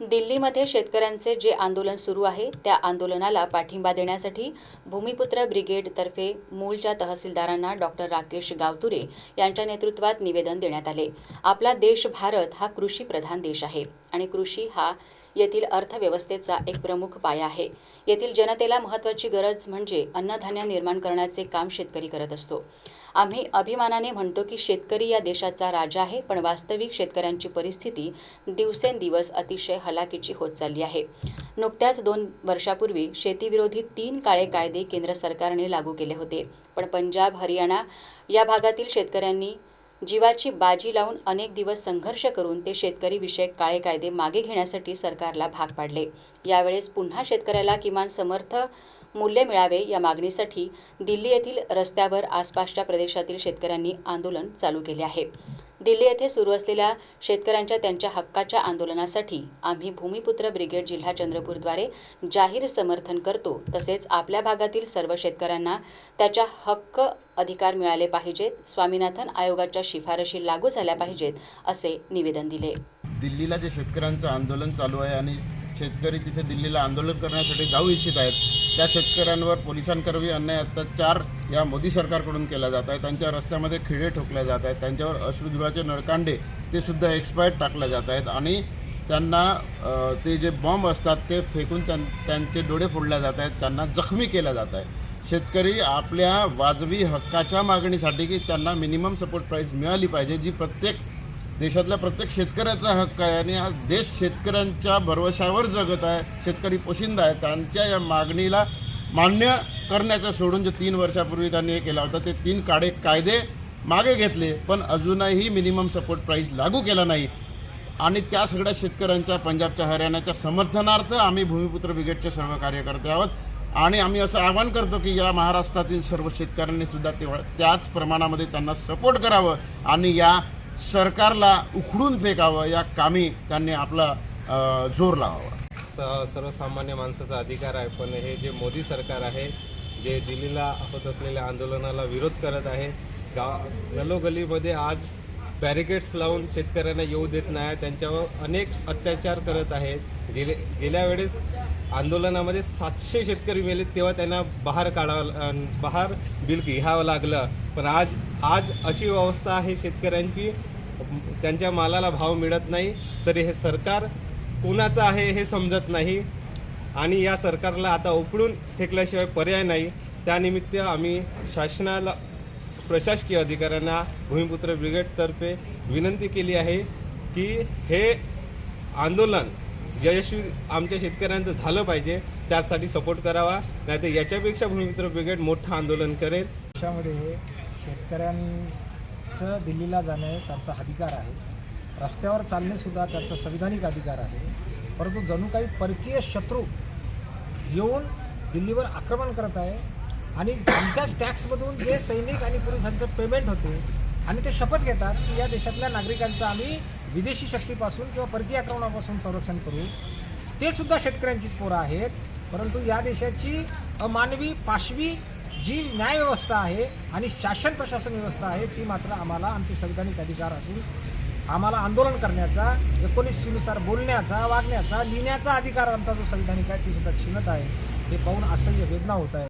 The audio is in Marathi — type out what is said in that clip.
दिल्लीमध्ये शेतकऱ्यांचे जे आंदोलन सुरू आहे त्या आंदोलनाला पाठिंबा देण्यासाठी भूमिपुत्र ब्रिगेडतर्फे मूलच्या तहसीलदारांना डॉक्टर राकेश गावतुरे यांच्या नेतृत्वात निवेदन देण्यात आले. आपला देश भारत हा कृषीप्रधान देश आहे आणि कृषी हा येथील अर्थव्यवस्थेचा एक प्रमुख पाया आहे. येथील जनतेला महत्त्वाची गरज म्हणजे अन्नधान्य निर्माण करण्याचे काम शेतकरी करत असतो. आम्ही अभिमानाने म्हणतो की शेतकरी या देशाचा राजा आहे पण वास्तविक शेतकऱ्यांची परिस्थिती दिवसेंदिवस अतिशय हलाखीची होत चालली आहे. नुकत्याच दोन वर्षापूर्वी शेतीविरोधी तीन काळे कायदे केंद्र सरकारने लागू केले होते. पण पंजाब हरियाणा या भागातील शेतकऱ्यांनी जीवाची बाजी लावून अनेक दिवस संघर्ष करून ते शेतकरी विषयक काळे कायदे मागे घेण्यासाठी सरकारला भाग पाडले. यावेळेस पुन्हा शेतकऱ्याला किमान समर्थ मूल्य मिळावे या मागणीसाठी दिल्ली येथील रस्त्यावर आसपासच्या प्रदेशातील शेतकऱ्यांनी आंदोलन चालू केले आहे. दिल्ली येथे सुरू असलेल्या शेतकऱ्यांच्या त्यांच्या हक्काच्या आंदोलनासाठी आम्ही भूमिपुत्र ब्रिगेड जिल्हा चंद्रपूरद्वारे जाहीर समर्थन करतो तसेच आपल्या भागातील सर्व शेतकऱ्यांना त्याच्या हक्क अधिकार मिळाले पाहिजेत स्वामीनाथन आयोगाच्या शिफारशी लागू झाल्या पाहिजेत असे निवेदन दिले. दिल्लीला जे शेतकऱ्यांचं आंदोलन चालू आहे आणि शेतकरी तिथे दिल्लीला आंदोलन करण्यासाठी जाऊ इच्छित आहेत त्या शेतकऱ्यांवर पोलिसांकरवी अन्याय अत्याचार या मोदी सरकारकडून केला जात आहे. त्यांच्या रस्त्यामध्ये खिळे ठोकल्या जात आहेत. त्यांच्यावर अश्रुधुराचे नळकांडे ते सुद्धा एक्सपायर्ड टाकले जात आहेत. आणि त्यांना ते जे बॉम्ब असतात ते फेकून त्यां त्यांचे डोळे फोडल्या जात आहेत. त्यांना जखमी केलं जात आहे शेतकरी आपल्या वाजवी हक्काच्या मागणीसाठी की त्यांना मिनिमम सपोर्ट प्राईस मिळाली पाहिजे जी प्रत्येक देशातल्या प्रत्येक शेतकऱ्याचा हक्क आहे आणि हा देश शेतकऱ्यांच्या भरवशावर जगत आहे. शेतकरी पोशिंदा आहे. त्यांच्या या मागणीला मान्य करण्याचं सोडून जे तीन वर्षापूर्वी त्यांनी हे केला होता ते तीन काळे कायदे मागे घेतले पण अजूनही मिनिमम सपोर्ट प्राईस लागू केला नाही. आणि त्या सगळ्या शेतकऱ्यांच्या पंजाबच्या हरियाणाच्या समर्थनार्थ आम्ही भूमिपुत्र ब्रिगेडचे सर्व कार्यकर्ते आहोत. आणि आम्ही असं आवाहन करतो की या महाराष्ट्रातील सर्व शेतकऱ्यांनी सुद्धा तेव्हा त्याच प्रमाणामध्ये त्यांना सपोर्ट करावं. आणि या सरकारला उखडून फेकावं या कामी त्यांनी आपला जोर लावावा. स सर्वसामान्य माणसाचा अधिकार आहे पण हे जे मोदी सरकार आहे जे दिल्लीला होत असलेल्या आंदोलनाला विरोध करत आहे गा गलोगलीमध्ये आज बॅरिकेड्स लावून शेतकऱ्यांना येऊ देत नाही. त्यांच्यावर अनेक अत्याचार करत आहेत गेले गेल्या वेळेस आंदोलनामध्ये सातशे शेतकरी मेले तेव्हा त्यांना बाहेर काढावं बाहेर बिल घ्यावं लागलं. पण आज आज अशी अवस्था आहे शेतकऱ्यांची त्यांच्या मालाला भाव मिळत नाही. तरी हे सरकार कोणाचं आहे हे समजत नाही. आणि या सरकारला आता उकळून फेकल्याशिवाय पर्याय नाही. त्यानिमित्त आम्ही शासनाला प्रशासकीय अधिकाऱ्यांना भूमिपुत्र ब्रिगेडतर्फे विनंती केली आहे की हे आंदोलन यशस्वी आमच्या शेतकऱ्यांचं झालं पाहिजे त्यासाठी सपोर्ट करावा नाहीतर याच्यापेक्षा भूमिपुत्र ब्रिगेड मोठं आंदोलन करेल. देशामध्ये शेतकऱ्यांचं दिल्लीला जाणं त्यांचा अधिकार आहे. रस्त्यावर चालणेसुद्धा त्यांचा संविधानिक अधिकार आहे. परंतु जणू काही परकीय शत्रू येऊन दिल्लीवर आक्रमण करत आहे आणि त्यांच्याच टॅक्समधून जे सैनिक आणि पोलिसांचं पेमेंट होते आणि ते शपथ घेतात की या देशातल्या नागरिकांचं आम्ही विदेशी शक्तीपासून किंवा परकीय आक्रमणापासून संरक्षण करू. ते सुद्धा शेतकऱ्यांचीच पोरं आहेत. परंतु या देशाची अमानवी पाशवी जी न्यायव्यवस्था आहे आणि शासन प्रशासन व्यवस्था आहे ती मात्र आम्हाला आमचे संविधानिक अधिकार असून आम्हाला आंदोलन करण्याचा एकोणीसशेनुसार बोलण्याचा वागण्याचा लिहिण्याचा अधिकार आमचा जो संविधानिक आहे ती सुद्धा छिनत आहे. हे पाहून असह्य वेदना होत आहे